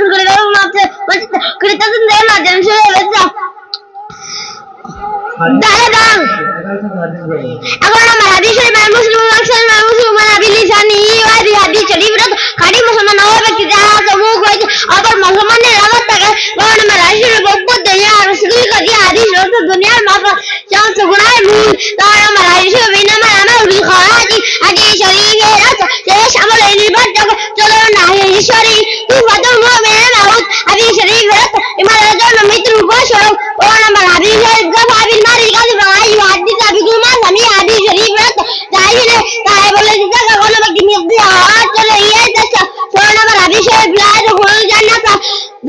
খাতা করিতা করে দাও মাতে করিতা দিন দেয় না জান শুয়ে গেছে দাঁড়া দাঁড় এখন আমার হাদিস শরীফ আর মুসলিম আকসার আর মুসলমান আবি লিসানি ওয়াদি হাদিস শরীফ রা খালি মুসলমান হওয়া ব্যক্তি যারা সমুখ হয়েছে আবার মুসলমানের রাবত থাকে কারণ আমার হাদিস শরীফ বক্তব্য দেয় আর রসুল কাজি হাদিস রসুল দুনিয়ার মাফা চান্স গুনায় মূল কারণ আমার হাদিস শরীফ ইনামা আমার উল খারাজি হাদিস শরীফের আছে শেষ আমল নির্ভরযোগ্য চলো না হাদিস শরীফ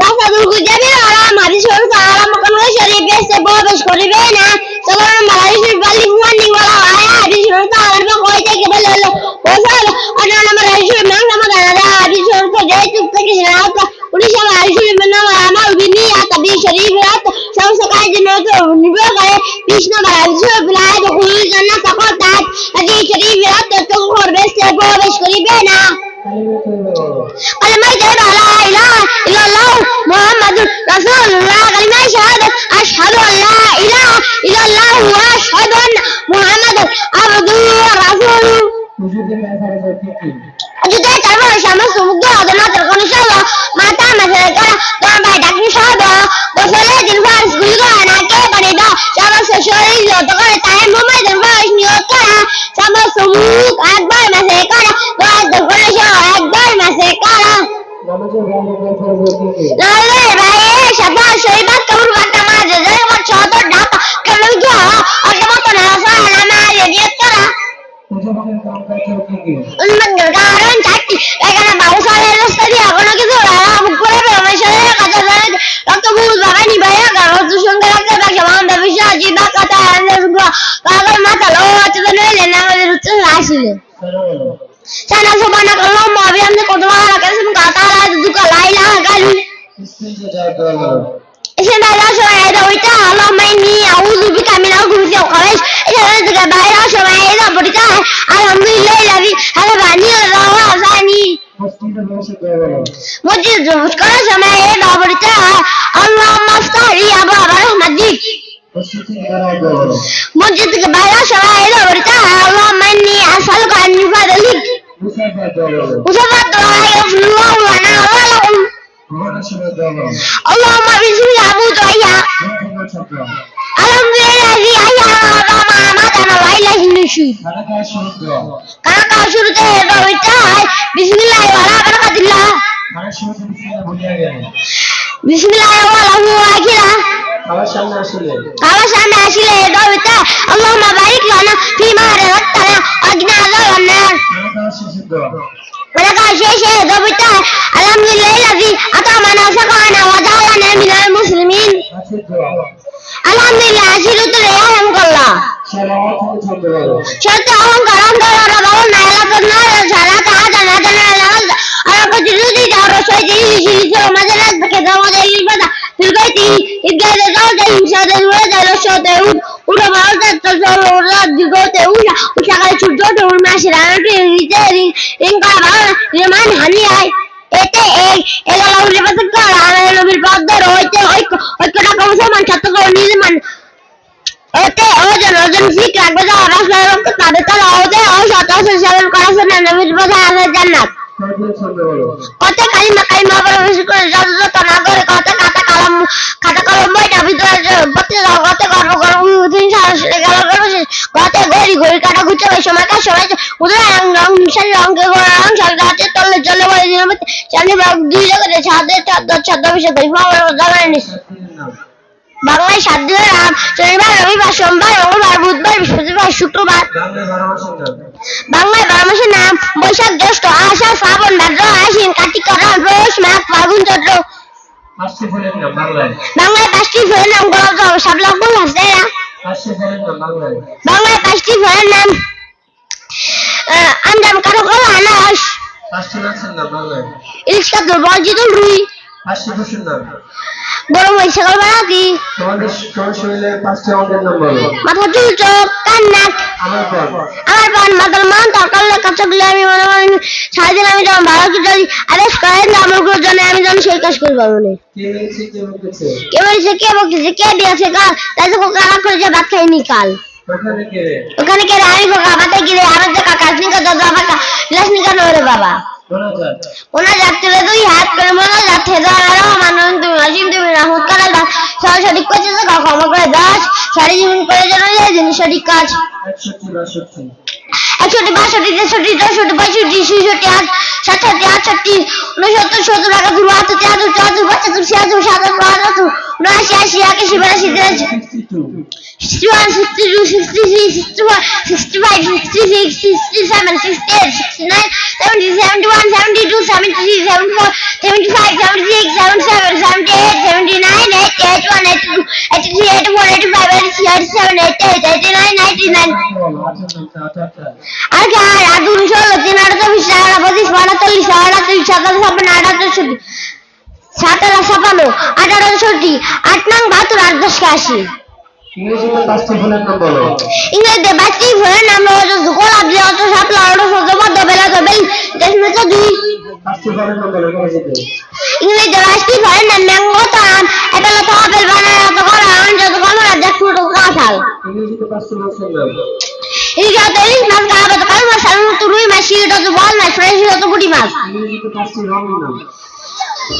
Dacă vreau cu de la am adus eu ca la mă că nu o șorie peste bobe și coribena, să vă rămă la aici și vă lipi un din gola aia, adus eu ca la mă că uite că pe lălă, o să vă, o să vă rămă la aici și mă rămă că la aia, adus eu ca de aici, că că și la aia, unde și la aici și mă rămă la aia, că de șorie pe aia, să vă să cai din nou că un nivel care, pișnă la aici și pe la aia, că cu lui că n-a să potat, adus eu ca de aici, că cu corbeste bobe și coribena. Ale mai de la aia, إله إلا الله محمد رسول الله كلمة شهادة أشهد أن لا إله إلا الله وأشهد أن محمد عبده ورسوله যদি তারপর সমস্ত মুগ্ধ হবে না তোর কোনো সব মাথা মাসে করা তোমার ভাই ডাকি সব বছরে দিন ফার্স গুলি করা না কে পারে দাও এখানে বাউসাল রাস্তা দিয়ে এখনও কিছু মুখ করে পরমেশ্বরের কাছে যায় রক্ত ভুল বাগানি ভাইয়া কাগজ দূষণ করে বাকি মামলা বিষয় জিবা কথা কাগজ মাথা লো হচ্ছে তো নইলে আলহামদুলিল্লাহ مجھے درست کرو سمے یہ نابرتا ہے۔ اللہ مفتاری ابا رحمت دی مجھے تکبارا سمے یہ نابرتا ہے۔ اللہ منی اصل کا انفا دلیک وصفات دعا یفر اللہ لنا ولہم اللہم بسم اللہ ابو دعیا الحمد للہ ذی ایا وما ماتنا وإليه النشور کہاں کا شروع ہے نابرتا ہے۔ বিসমিল্লাহ ওয়ালা বারাকাতিল্লাহ বিসমিল্লাহ ওয়ালা হুয়াকিরা কাবা সামনে আসিলে বাবিটা আল্লাহুম্মা বারিক লানা ফিমা রাযাকতানা ওয়াগনা আযাবান নার ولك شيء ضبطه الحمد لله الذي أطعمنا وسقانا وجعلنا من المسلمين الحمد لله أشهد أن لا إله إلا الله شرط أهنكر أهنكر ربنا এতে এই উল্লে পাশে করা নবীর পদ্মার হইতে ঐক্য ঐক্যটা মুসলমান ছাত্র নিজে মান এতে ওজন ওজন ঠিক রাখবে যা রাসূলের রক্ত তাদের তারা ওদের অসৎ সেবন করার জন্য নবীর আছে জান্নাত কত কালিমা কালিমা প্রবেশ করে যত না করে কত খাতা কলম খাতা কলম বইটা ভিতরে বসতে যাও কত গর্ব গর্ব উদিন সাহসে গেল গর্ব শেষ কত গড়ি ঘড়ি কাটা ঘুরতে হয় সময় কাজ সময় উদয় রং রং মিশালি রং গাছে তলে চলে বলে দিন বাগ দুই জায়গায় ছাদে ছাদ ছাদ জায়গায় নিস বাংলায় সাত দিনের নাম শনিবার রবিবার সোমবার মঙ্গলবার বুধবার বৃহস্পতিবার শুক্রবার বাংলায় বারো মাসের নাম বৈশাখ জ্যৈষ্ঠ আষাঢ় শ্রাবণ ভাদ্র আশ্বিন কার্তিক পৌষ মাঘ ফাল্গুন চৈত্র বাংলায় পাঁচটি ফলের নাম গলাপ শাপলা ফুল বাংলায় পাঁচটি ফলের নাম আঞ্জাম কারও কলা আনাস ইলিশ কাতল বলজিদুল রুই। বড় মই ছাগল বানাও কি তোমার পাঁচটি অঙ্গের নাম বলো। মাথা চুল চোখ কান নাক। আমার পর। আমার পান মাতাল মান তরকার কাঁচাগুলো আমি মনে মনে সারাদিন আমি যখন ভালো কি যদি আদেশ করেন যে আমার উপর জন্য আমি যেন সেই কাজ করে পারব না কে বলেছে কে বলতেছে কে দিয়েছে কাল? তাই তো কারা করে যে ভাত খাইনি কাল। ওখানে কে ওখানে কে? আমি খোকা মাথায় গিরে আমার যে কাকা স্নিকা দাদা বাবা নরে বাবা। ওনার ওনা যাচ্ছে দুই হাত করে মনে যাচ্ছে দাঁড়া রহমান তুমি অসীম তুমি রহমত করে সব সঠিক করছে তো ক্ষমা করে দাস সারি জীবন করে যেন জিনিস সঠিক কাজ। একষট্টি বাষট্টি। তেষট্টি চৌষট্টি পঁয়ষট্টি ছিষট্টি আট সাতষট্টি আটষট্টি উনসত্তর সত্তর একাত্তর বাহাত্তর তিয়াত্তর চুয়াত্তর পঁচাত্তর ছিয়াত্তর সাতাত্তর আটাত্তর উনআশি আশি একাশি বিরাশি তিরাশি সিক্সটি টু 61, 62, 63, 64, 65, 66, 67, 68, 69, 70, 71, 72, 73, 74, 75, 76, 77, 78, 79, 80, 81, 82, 83, 84, 85, 86, 87, 88, 89, 99. বলো আঠান্ন আঠাত্তর আর কি আর আর দুই ষোলো তিন আট চব্বিশ এগারো পঁচিশ আটাত্তরিশ আটাত্রিশ সাতাশ ছাপ্পান্ন আটাত্তরষট্টি সাতাশ ছাপান্ন আঠারো চৌষট্টি আট নং বাহাত্তর আট দশকে আশি। ইংরেজিতে পাঁচটি ফুলের নাম বলো। ইংরেজিতে বাচ্চি ফোনের নাম হলো গোলাপ দিয়ে অত সাপলা অত সত বেলা তো দেশমে তো দুই। পাঁচটি ফলের নাম বলো ইংরেজিতে। ইংরেজিতে ফোনের নাম ম্যাঙ্গো তাম এটা তো আপেল বানায় অত করা আনন্দ তো কমরা দেখ ফুটো কাঁঠাল। ইংরেজিতে পাঁচটি মাছের নাম ইংরেজিতে ইলিশ মাছ খাওয়া তো কাল মাছ সামনে তো রুই মাছ শিরো তো বল মাছ ফ্রেশ শিরো তো পুটি মাছ। ইংরেজিতে পাঁচটি রঙের নাম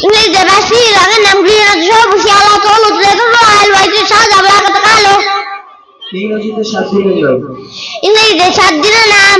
ইংরেজিতে বাচ্চি রঙের নাম গ্রিন আছে সবুজ আলো তো হলুদ রেড রয়্যাল হোয়াইট সাদা ব্ল্যাক তো কালো। ইংরেজিতে সাত দিনের নাম ইংরেজিতে সাত দিনের নাম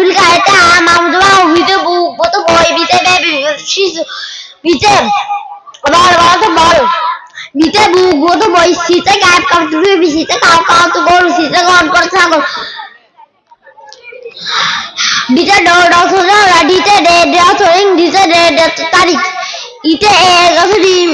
বেবি শিশু ভিতরে বল বল তো বল ভিতরে বু বত বই শীতে গায়েব কাপ তুলে বিশিতে কাও কাও তো গরু শীতে গন করে ছাগল। ভিতরে ডর ডর সোজা ডিতে ডে ডে সোরিং ডিতে ডে ডে তারিখ ইতে এ গছ ডিম